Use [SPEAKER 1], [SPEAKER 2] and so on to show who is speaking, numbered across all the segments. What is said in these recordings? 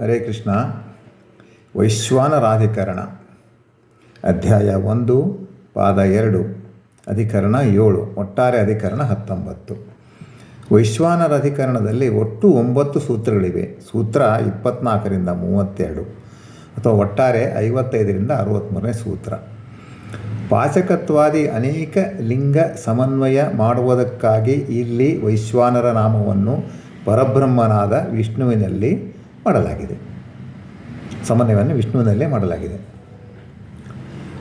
[SPEAKER 1] ಹರೇ ಕೃಷ್ಣ. ವೈಶ್ವಾನರಾಧಿಕರಣ ಅಧ್ಯಾಯ ಒಂದು, ಪಾದ ಎರಡು, ಅಧಿಕರಣ ಏಳು, ಒಟ್ಟಾರೆ ಅಧಿಕರಣ ಹತ್ತೊಂಬತ್ತು. ವೈಶ್ವಾನರ ಅಧಿಕರಣದಲ್ಲಿ ಒಟ್ಟು ಒಂಬತ್ತು ಸೂತ್ರಗಳಿವೆ. ಸೂತ್ರ ಇಪ್ಪತ್ನಾಲ್ಕರಿಂದ ಮೂವತ್ತೆರಡು, ಅಥವಾ ಒಟ್ಟಾರೆ ಐವತ್ತೈದರಿಂದ ಅರವತ್ತ್ಮೂರನೇ ಸೂತ್ರ. ಪಾಚಕತ್ವಾದಿ ಅನೇಕ ಲಿಂಗ ಸಮನ್ವಯ ಮಾಡುವುದಕ್ಕಾಗಿ ಇಲ್ಲಿ ವೈಶ್ವಾನರ ನಾಮವನ್ನು ಪರಬ್ರಹ್ಮನಾದ ವಿಷ್ಣುವಿನಲ್ಲಿ ಮಾಡಲಾಗಿದೆ. ಸಮನ್ವಯವನ್ನು ವಿಷ್ಣುವಿನಲ್ಲೇ ಮಾಡಲಾಗಿದೆ.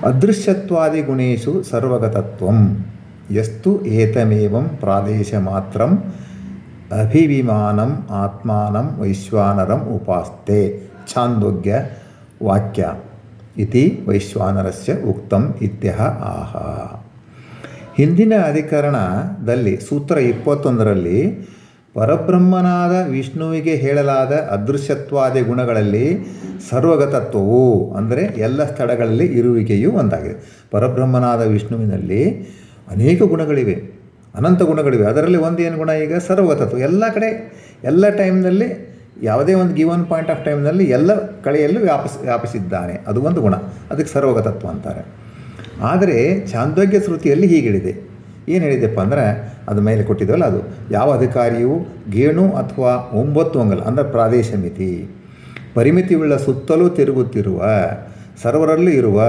[SPEAKER 1] ಅದೃಶ್ಯತ್ವಾದಿ ಗುಣೇಶು ಸರ್ವಗತತ್ವಂ, ಯಸ್ತು ಏತಮೇವಂ ಪ್ರಾದೇಶ ಮಾತ್ರಂ ಅಭಿವಿಮಾನಂ ಆತ್ಮಾನಂ ವೈಶ್ವಾನರಂ ಉಪಾಸ್ತೆ. ಛಾಂದೋಗ್ಯ ವಾಕ್ಯ. ಇತಿ ವೈಶ್ವಾನರಸ್ಯ ಉಕ್ತಂ ಇತ್ಯಹ ಆಹ. ಹಿಂದಿನ ಅಧಿಕರಣದಲ್ಲಿ, ಸೂತ್ರ ಇಪ್ಪತ್ತೊಂದರಲ್ಲಿ ಪರಬ್ರಹ್ಮನಾದ ವಿಷ್ಣುವಿಗೆ ಹೇಳಲಾದ ಅದೃಶ್ಯತ್ವಾದಿ ಗುಣಗಳಲ್ಲಿ ಸರ್ವಗತತ್ವವು, ಅಂದರೆ ಎಲ್ಲ ಸ್ಥಳಗಳಲ್ಲಿ ಇರುವಿಕೆಯೂ ಒಂದಾಗಿದೆ. ಪರಬ್ರಹ್ಮನಾದ ವಿಷ್ಣುವಿನಲ್ಲಿ ಅನೇಕ ಗುಣಗಳಿವೆ, ಅನಂತ ಗುಣಗಳಿವೆ. ಅದರಲ್ಲಿ ಒಂದು ಏನು ಗುಣ ಈಗ? ಸರ್ವಗತತ್ವ. ಎಲ್ಲ ಕಡೆ, ಎಲ್ಲ ಟೈಮ್ನಲ್ಲಿ, ಯಾವುದೇ ಒಂದು ಗಿವನ್ ಪಾಯಿಂಟ್ ಆಫ್ ಟೈಮ್ನಲ್ಲಿ ಎಲ್ಲ ಕಡೆಯಲ್ಲೂ ವ್ಯಾಪಿಸ್, ವ್ಯಾಪಿಸಿದ್ದಾನೆ. ಅದು ಒಂದು ಗುಣ. ಅದಕ್ಕೆ ಸರ್ವಗತತ್ವ ಅಂತಾರೆ. ಆದರೆ ಚಾಂದೋಗ್ಯ ಶ್ರುತಿಯಲ್ಲಿ ಹೀಗೆ ಏನು ಹೇಳಿದೆಪ್ಪ ಅಂದರೆ ಅದು ಮೇಲೆ ಕೊಟ್ಟಿದ್ದವಲ್ಲ ಅದು. ಯಾವ ಅಧಿಕಾರಿಯು ಗೇಣು ಅಥವಾ ಒಂಬತ್ತು ಅಂಗಲ ಅಂದರೆ ಪ್ರಾದೇಶ ಮಿತಿ. ಪರಿಮಿತಿಯುಳ್ಳ ಸುತ್ತಲೂ ತಿರುಗುತ್ತಿರುವ, ಸರ್ವರಲ್ಲೂ ಇರುವ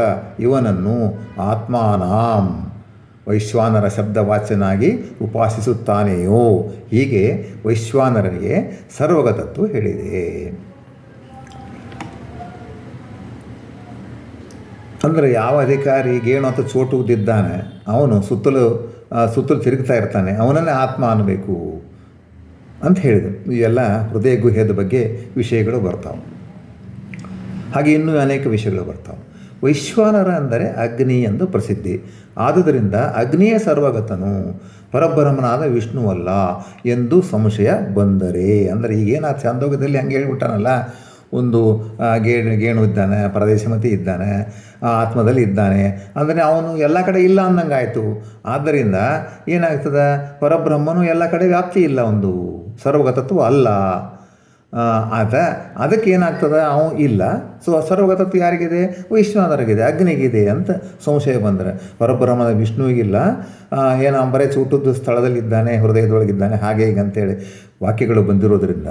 [SPEAKER 1] ಇವನನ್ನು ಆತ್ಮಾನಾಂ ವೈಶ್ವಾನರ ಶಬ್ದವಾಚನಾಗಿ ಉಪಾಸಿಸುತ್ತಾನೆಯೋ? ಹೀಗೆ ವೈಶ್ವಾನರನಿಗೆ ಸರ್ವಗತತ್ವ ಹೇಳಿದೆ. ಅಂದರೆ ಯಾವ ಅಧಿಕಾರಿ ಗೇಣು ಅಂತ ಚೋಟುದ್ದಿದ್ದಾನೆ ಅವನು ಸುತ್ತಲೂ ಸುತ್ತಲೂ ತಿರುಗ್ತಾ ಇರ್ತಾನೆ. ಅವನನ್ನೇ ಆತ್ಮ ಅನ್ನಬೇಕು ಅಂತ ಹೇಳಿದರು ಇವೆಲ್ಲ ಹೃದಯ ಗುಹ್ಯದ ಬಗ್ಗೆ ವಿಷಯಗಳು ಬರ್ತಾವೆ. ಹಾಗೆ ಇನ್ನೂ ಅನೇಕ ವಿಷಯಗಳು ಬರ್ತಾವೆ. ವೈಶ್ವಾನರ ಅಂದರೆ ಅಗ್ನಿ ಎಂದು ಪ್ರಸಿದ್ಧಿ. ಆದುದರಿಂದ ಅಗ್ನಿಯ ಸರ್ವಗತನು. ಪರಬ್ರಹ್ಮನಾದ ವಿಷ್ಣುವಲ್ಲ ಎಂದು ಸಂಶಯ ಬಂದರೆ. ಅಂದರೆ ಈಗೇನು ಆ ಚಾಂದೋಗದಲ್ಲಿ ಹಂಗೆ ಹೇಳ್ಬಿಟ್ಟಾನಲ್ಲ. ಒಂದು ಗೇಣು ಗೇಣು ಇದ್ದಾನೆ, ಪ್ರದೇಶಮತಿ ಇದ್ದಾನೆ ಆತ್ಮದಲ್ಲಿ ಇದ್ದಾನೆ. ಅಂದರೆ ಅವನು ಎಲ್ಲ ಕಡೆ ಇಲ್ಲ ಅಂದಂಗೆ ಆಯಿತು ಆದ್ದರಿಂದ ಏನಾಗ್ತದೆ? ಪರಬ್ರಹ್ಮನು ಎಲ್ಲ ಕಡೆ ವ್ಯಾಪ್ತಿ ಇಲ್ಲ ಒಂದು. ಸರ್ವಗತತ್ವ ಅಲ್ಲ. ಆತ, ಅದಕ್ಕೆ ಏನಾಗ್ತದೆ? ಅವನು ಇಲ್ಲ. ಸೊ, ಸರ್ವಗತತ್ವ ಯಾರಿಗಿದೆ? ವೈಶ್ವಾನರಿಗಿದೆ ಅಗ್ನಿಗಿದೆ ಅಂತ ಸಂಶಯ ಬಂದರೆ. ಪರಬ್ರಹ್ಮದ ವಿಷ್ಣುವಿಗಿಲ್ಲ. ಏನು ಬರೇ ಚೂಟದ್ದು ಸ್ಥಳದಲ್ಲಿದ್ದಾನೆ, ಹೃದಯದೊಳಗಿದ್ದಾನೆ, ಹಾಗೆ ಹೀಗೆ ಅಂತೇಳಿ ವಾಕ್ಯಗಳು ಬಂದಿರೋದ್ರಿಂದ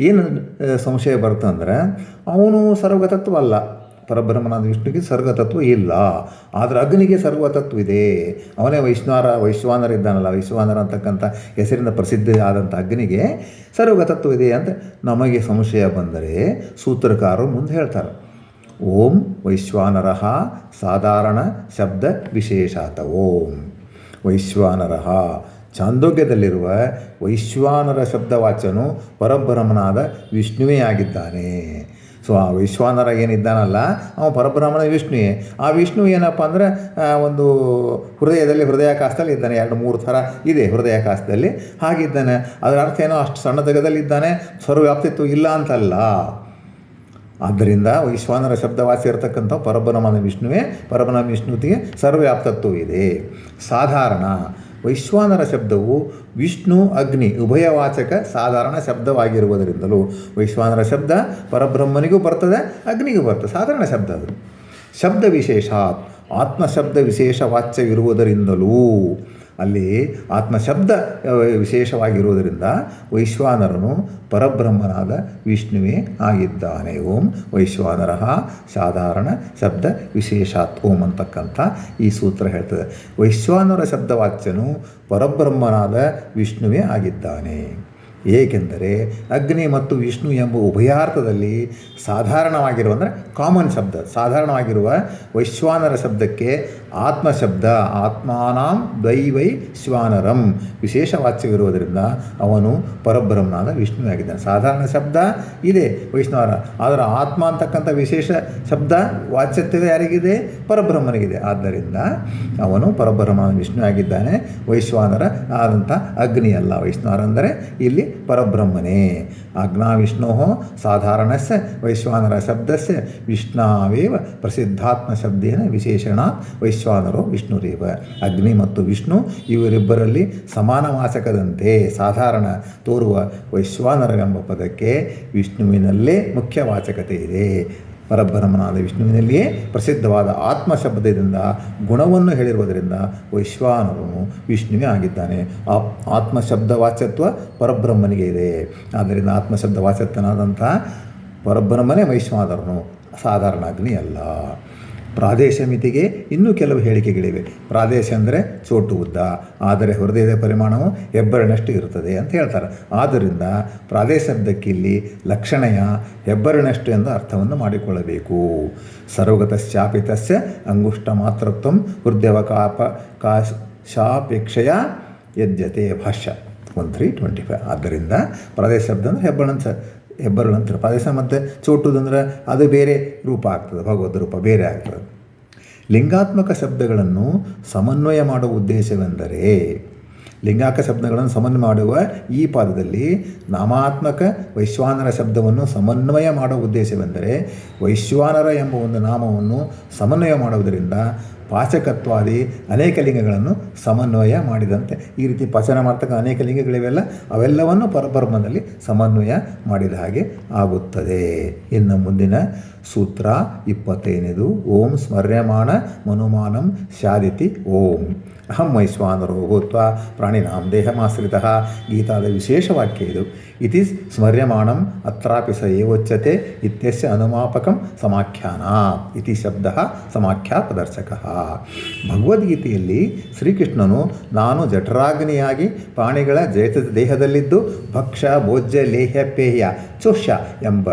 [SPEAKER 1] ಏನು ಸಂಶಯ ಬರ್ತಂದ್ರೆ, ಅವನು ಸರ್ವಗತತ್ವ ಅಲ್ಲ. ಪರಬ್ರಹ್ಮನಾದ ವಿಷ್ಣುವಿಗೆ ಸರ್ವತತ್ವ ಇಲ್ಲ. ಆದರೆ ಅಗ್ನಿಗೆ ಸರ್ವತತ್ವ ಇದೆ. ಅವನೇ ವೈಶ್ವಾನರ ವೈಶ್ವಾನರ ಇದ್ದಾನಲ್ಲ ವೈಶ್ವಾನರ ಅಂತಕ್ಕಂಥ ಹೆಸರಿನ ಪ್ರಸಿದ್ಧ ಆದಂಥ ಅಗ್ನಿಗೆ ಸರ್ವಗತತ್ವ ಇದೆ ಅಂತ ನಮಗೆ ಸಂಶಯ ಬಂದರೆ ಸೂತ್ರಕಾರರು ಮುಂದೆ ಹೇಳ್ತಾರೆ. ಓಂ ವೈಶ್ವಾನರ ಸಾಧಾರಣ ಶಬ್ದ ವಿಶೇಷಾತ. ಓಂ ವೈಶ್ವಾನರ ಚಾಂದೋಗ್ಯದಲ್ಲಿರುವ ವೈಶ್ವಾನರ ಶಬ್ದವಾಚನು ಪರಬ್ರಹ್ಮನಾದ ವಿಷ್ಣುವೇ ಆಗಿದ್ದಾನೆ. ಸೊ, ಆ ವೈಶ್ವಾನರ ಏನಿದ್ದಾನಲ್ಲ ಅವನು ಪರಬ್ರಹ್ಮನ ವಿಷ್ಣುವೇ ಆ ವಿಷ್ಣು ಏನಪ್ಪ ಅಂದರೆ ಒಂದು ಹೃದಯದಲ್ಲಿ, ಹೃದಯಾಕಾಶದಲ್ಲಿ ಇದ್ದಾನೆ. ಎರಡು, ಮೂರು ಥರ ಇದೆ ಹೃದಯಾಕಾಶದಲ್ಲಿ. ಹಾಗಿದ್ದಾನೆ. ಅದರ ಅರ್ಥ ಏನೋ, ಅಷ್ಟು ಸಣ್ಣ ಜಗದಲ್ಲಿದ್ದಾನೆ ಸರ್ವವ್ಯಾಪ್ತಿತ್ವ ಇಲ್ಲ ಅಂತಲ್ಲ. ಆದ್ದರಿಂದ ವೈಶ್ವಾನರ ಶಬ್ದವಾಸಿ ಇರತಕ್ಕಂಥ ಪರಬ್ರಹ್ಮನ ವಿಷ್ಣುವೇ ಪರಬ್ರಹ್ಮ ವಿಷ್ಣುತಿಗೆ ಸರ್ವವ್ಯಾಪ್ತತ್ವ ಇದೆ. ಸಾಧಾರಣ. ವೈಶ್ವಾನರ ಶಬ್ದವು ವಿಷ್ಣು, ಅಗ್ನಿ, ಉಭಯವಾಚಕ, ಸಾಧಾರಣ ಶಬ್ದವಾಗಿರುವುದರಿಂದಲೂ ವೈಶ್ವಾನರ ಶಬ್ದ ಪರಬ್ರಹ್ಮನಿಗೂ ಬರ್ತದೆ, ಅಗ್ನಿಗೂ ಬರ್ತದೆ, ಸಾಧಾರಣ ಶಬ್ದ ಅದು. ಶಬ್ದ ವಿಶೇಷ ಆತ್ಮಶಬ್ದ ವಿಶೇಷ ವಾಚ್ಯವಿರುವುದರಿಂದಲೂ ಅಲ್ಲಿ ಆತ್ಮಶಬ್ದ ವಿಶೇಷವಾಗಿರುವುದರಿಂದ ವೈಶ್ವಾನರನು ಪರಬ್ರಹ್ಮನಾದ ವಿಷ್ಣುವೇ ಆಗಿದ್ದಾನೆ. ಓಂ ವೈಶ್ವಾನರ ಸಾಧಾರಣ ಶಬ್ದ ವಿಶೇಷಾತ್ ಓಂ ಅಂತಕ್ಕಂಥ ಈ ಸೂತ್ರ ಹೇಳ್ತದೆ. ವೈಶ್ವಾನರ ಶಬ್ದವಾಚ್ಯನು ಪರಬ್ರಹ್ಮನಾದ ವಿಷ್ಣುವೇ ಆಗಿದ್ದಾನೆ. ಏಕೆಂದರೆ ಅಗ್ನಿ ಮತ್ತು ವಿಷ್ಣು ಎಂಬ ಉಭಯಾರ್ಥದಲ್ಲಿ ಸಾಧಾರಣವಾಗಿರುವ, ಅಂದರೆ ಕಾಮನ್ ಶಬ್ದ, ಸಾಧಾರಣವಾಗಿರುವ ವೈಶ್ವಾನರ ಶಬ್ದಕ್ಕೆ ಆತ್ಮ ಶಬ್ದ ಆತ್ಮಾನಾಂ ದೈವೈ ಶ್ವಾನರಂ. ವಿಶೇಷ ವಾಚ್ಯವಿರುವುದರಿಂದ ಅವನು ಪರಬ್ರಹ್ಮನಾದ ವಿಷ್ಣು ಆಗಿದ್ದಾನೆ ಸಾಧಾರಣ ಶಬ್ದ ಇದೆ ವೈಷ್ಣವರ, ಆದರೆ ಆತ್ಮ ಅಂತಕ್ಕಂಥ ವಿಶೇಷ ಶಬ್ದ ವಾಚ್ಯತ್ವ ಯಾರಿಗಿದೆ? ಪರಬ್ರಹ್ಮನಿಗಿದೆ. ಆದ್ದರಿಂದ ಅವನು ಪರಬ್ರಹ್ಮನ ವಿಷ್ಣು ಆಗಿದ್ದಾನೆ ವೈಶ್ವಾನರ ಆದಂಥ ಅಗ್ನಿ ಅಲ್ಲ ವೈಷ್ಣವರ ಅಂದರೆ ಇಲ್ಲಿ ಪರಬ್ರಹ್ಮನೇ. ಆಜ್ಞಾವಿಷ್ಣೋ ಸಾಧಾರಣಸ್ಯ ವೈಶ್ವಾನರ ಶಬ್ದಸ್ಯ, ವಿಷ್ಣಾವೇವ ಪ್ರಸಿದ್ಧಾತ್ಮಶಬ್ದೇನ ವಿಶೇಷಣ ವೈಶ್ವಾನರೋ ವಿಷ್ಣುರೇವ ಅಗ್ನಿ ಮತ್ತು ವಿಷ್ಣು ಇವರಿಬ್ಬರಲ್ಲಿ ಸಮಾನ ವಾಚಕದಂತೆ ಸಾಧಾರಣ ತೋರುವ ವೈಶ್ವಾನರವೆಂಬ ಪದಕ್ಕೆ ವಿಷ್ಣುವಿನಲ್ಲೇ ಮುಖ್ಯ ವಾಚಕತೆ ಇದೆ. ಪರಬ್ರಹ್ಮನಾದ ವಿಷ್ಣುವಿನಲ್ಲಿಯೇ ಪ್ರಸಿದ್ಧವಾದ ಆತ್ಮ ಶಬ್ದದಿಂದ ಗುಣವನ್ನು ಹೇಳಿರುವುದರಿಂದ ವೈಶ್ವಾನರನು ವಿಷ್ಣುವೇ ಆಗಿದ್ದಾನೆ. ಆ ಆತ್ಮ ಶಬ್ದ ವಾಚ್ಯತ್ವ ಪರಬ್ರಹ್ಮನಿಗೆ ಇದೆ. ಆದ್ದರಿಂದ ಆತ್ಮ ಶಬ್ದ ವಾಚ್ಯತ್ವನಾದಂಥ ಪರಬ್ರಹ್ಮನೇ ವೈಶ್ವಾನರನು, ಸಾಧಾರಣ ಅಗ್ನಿ ಅಲ್ಲ ಪ್ರಾದೇಶ ಮಿತಿಗೆ ಇನ್ನೂ ಕೆಲವು ಹೇಳಿಕೆಗಳಿವೆ. ಪ್ರಾದೇಶ ಅಂದರೆ ಚೋಟು ಉದ್ದ. ಆದರೆ ಹೃದಯದ ಪರಿಮಾಣವು ಹೆಬ್ಬರಣಷ್ಟು ಇರುತ್ತದೆ ಅಂತ ಹೇಳ್ತಾರೆ. ಆದ್ದರಿಂದ ಇಲ್ಲಿ ಲಕ್ಷಣೆಯ ಹೆಬ್ಬರಣಷ್ಟು ಎಂದು ಅರ್ಥವನ್ನು ಮಾಡಿಕೊಳ್ಳಬೇಕು. ಸರ್ವಗತಶ್ಚಾಪಿತಸ್ಯ ಅಂಗುಷ್ಟ ಮಾತೃತ್ವ ಹೃದಯವಕಾಪ ಕಾಶಾಪೇಕ್ಷೆಯ ಯಜ್ಜತೆ ಭಾಷ್ಯ. ಒನ್ ತ್ರೀ ಟ್ವೆಂಟಿ ಫೈವ್ ಆದ್ದರಿಂದ ಪ್ರದೇಶ ಶಬ್ದ ಅಂದರೆ ಹೆಬ್ಬಳಂತ ಹೆಬ್ಬರಳಂತಾರೆ ಪ್ರದೇಶ ಮತ್ತು ಚೋಟುದಂದ್ರೆ ಅದು ಬೇರೆ ರೂಪ ಆಗ್ತದೆ, ಭಗವದ್ ರೂಪ ಬೇರೆ ಆಗ್ತದೆ. ಲಿಂಗಾತ್ಮಕ ಶಬ್ದಗಳನ್ನು ಸಮನ್ವಯ ಮಾಡುವ ಉದ್ದೇಶವೆಂದರೆ, ಲಿಂಗಾಕ ಶಬ್ದಗಳನ್ನು ಸಮನ್ವಯ ಮಾಡುವ ಈ ಪಾದದಲ್ಲಿ ನಾಮಾತ್ಮಕ ವೈಶ್ವಾನರ ಶಬ್ದವನ್ನು ಸಮನ್ವಯ ಮಾಡುವ ಉದ್ದೇಶವೆಂದರೆ, ವೈಶ್ವಾನರ ಎಂಬ ಒಂದು ನಾಮವನ್ನು ಸಮನ್ವಯ ಮಾಡುವುದರಿಂದ ಪಾಚಕತ್ವಾದಿ ಅನೇಕ ಲಿಂಗಗಳನ್ನು ಸಮನ್ವಯ ಮಾಡಿದಂತೆ. ಈ ರೀತಿ ಪಚನ ಮಾಡ್ತಕ್ಕ ಅನೇಕ ಲಿಂಗಗಳಿವೆಲ್ಲ, ಅವೆಲ್ಲವನ್ನು ಪರಬ್ರಹ್ಮದಲ್ಲಿ ಸಮನ್ವಯ ಮಾಡಿದ ಹಾಗೆ ಆಗುತ್ತದೆ. ಇನ್ನು ಮುಂದಿನ ಸೂತ್ರ ಇಪ್ಪತ್ತೈದನೇದು, ಓಂ ಸ್ಮರ್ಯಮಾಣ ಮನುಮಾನಂ ಶಾದಿತಿ ಓಂ. ಅಹಂ ವೈಶ್ವಾನರೋ ಭೂತ್ವ ಪ್ರಾಣಿನಾಂ ದೇಹಮಾಶ್ರಿತ. ಗೀತಾದ ವಿಶೇಷ ವಾಕ್ಯ ಇದು. ಇತಿ ಸ್ಮರ್ಯಮಾಣಂ ಅತ್ರಾಪಿ ಸ ಏವೋಚ್ಯತೆ ಇತ್ಯಸ್ಯ ಅನುಮಾಪಕಂ ಸಮಾಖ್ಯಾನ. ಇತಿ ಶಬ್ದ ಸಮಾಖ್ಯಾ ಪ್ರದರ್ಶಕ. ಭಗವದ್ಗೀತೆಯಲ್ಲಿ ಶ್ರೀಕೃಷ್ಣನು ನಾನು ಜಠರಾಗ್ನಿಯಾಗಿ ಪ್ರಾಣಿಗಳ ಜೇತ ದೇಹದಲ್ಲಿದ್ದು ಭಕ್ಷ, ಭೋಜ್ಯ, ಲೇಹ್ಯ ಪೇಯ ಚೋಷ್ಯ ಎಂಬ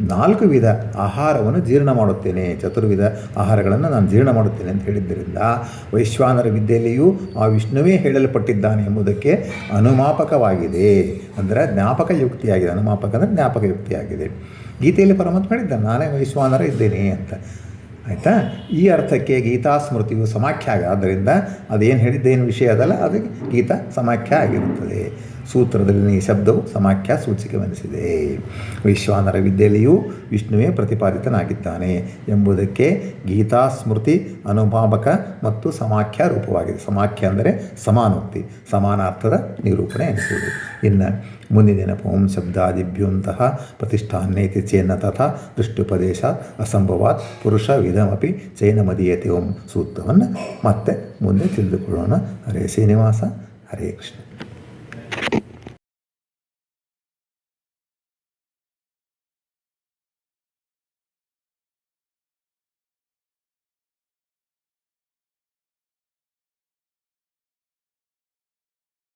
[SPEAKER 1] ನಾಲ್ಕು ವಿಧ ಆಹಾರವನ್ನು ಜೀರ್ಣ ಮಾಡುತ್ತೇನೆ. ಚತುರ್ವಿಧ ಆಹಾರಗಳನ್ನು ನಾನು ಜೀರ್ಣ ಮಾಡುತ್ತೇನೆ ಅಂತ ಹೇಳಿದ್ದರಿಂದ ವೈಶ್ವಾನರ ವಿದ್ಯೆಯಲ್ಲಿಯೂ ಆ ವಿಷ್ಣುವೇ ಹೇಳಲ್ಪಟ್ಟಿದ್ದಾನೆ ಎಂಬುದಕ್ಕೆ ಅನುಮಾಪಕವಾಗಿದೆ. ಅಂದರೆ ಜ್ಞಾಪಕ ಯುಕ್ತಿಯಾಗಿದೆ. ಅನುಮಾಪಕ ಅಂದರೆ ಜ್ಞಾಪಕ ಯುಕ್ತಿಯಾಗಿದೆ. ಗೀತೆಯಲ್ಲಿ ಪರಮಾತ್ಮ ಹೇಳಿದ್ದಾನೆ ನಾನೇ ವೈಶ್ವಾನರ ಇದ್ದೇನೆ ಅಂತ. ಆಯಿತಾ? ಈ ಅರ್ಥಕ್ಕೆ ಗೀತಾ ಸ್ಮೃತಿಯು ಸಮಾಖ್ಯ ಆಗ ಆದ್ದರಿಂದ ಅದೇನು ಹೇಳಿದ್ದೇನು ವಿಷಯ ಅದಲ್ಲ ಅದಕ್ಕೆ ಗೀತಾ ಸಮಾಖ್ಯ ಆಗಿರುತ್ತದೆ. ಸೂತ್ರದಲ್ಲಿನ ಈ ಶಬ್ದವು ಸಮಾಖ್ಯ ಸೂಚಿಕೆವೆನಿಸಿದೆ ವಿಶ್ವಾನರ ವಿದ್ಯೆಯಲ್ಲಿಯೂ ವಿಷ್ಣುವೇ ಪ್ರತಿಪಾದಿತನಾಗಿದ್ದಾನೆ ಎಂಬುದಕ್ಕೆ ಗೀತಾ ಸ್ಮೃತಿ ಅನುಭಾವಕ ಮತ್ತು ಸಮಾಖ್ಯ ರೂಪವಾಗಿದೆ. ಸಮಾಖ್ಯ ಅಂದರೆ ಸಮಾನೋಕ್ತಿ, ಸಮಾನಾರ್ಥದ ನಿರೂಪಣೆ ಎನಿಸುವುದು. ಇನ್ನು ಮುಂದಿನ ದಿನ ಓಂ ಶಬ್ದಾದಿಭ್ಯೋಂತಹ ಪ್ರತಿಷ್ಠಾನೇತಿ ಚೇನ ತಥಾ ದೃಷ್ಟ್ಯುಪದೇಶ ಅಸಂಭವಾತ್ ಪುರುಷ ವಿಧಮಪಿ ಚೈನಮದೀಯತೆ ಓಂ ಸೂತ್ರವನ್ನು ಮತ್ತೆ ಮುಂದೆ ತಿಳಿದುಕೊಳ್ಳೋಣ. ಹರೇ ಶ್ರೀನಿವಾಸ, ಹರೇ ಕೃಷ್ಣ.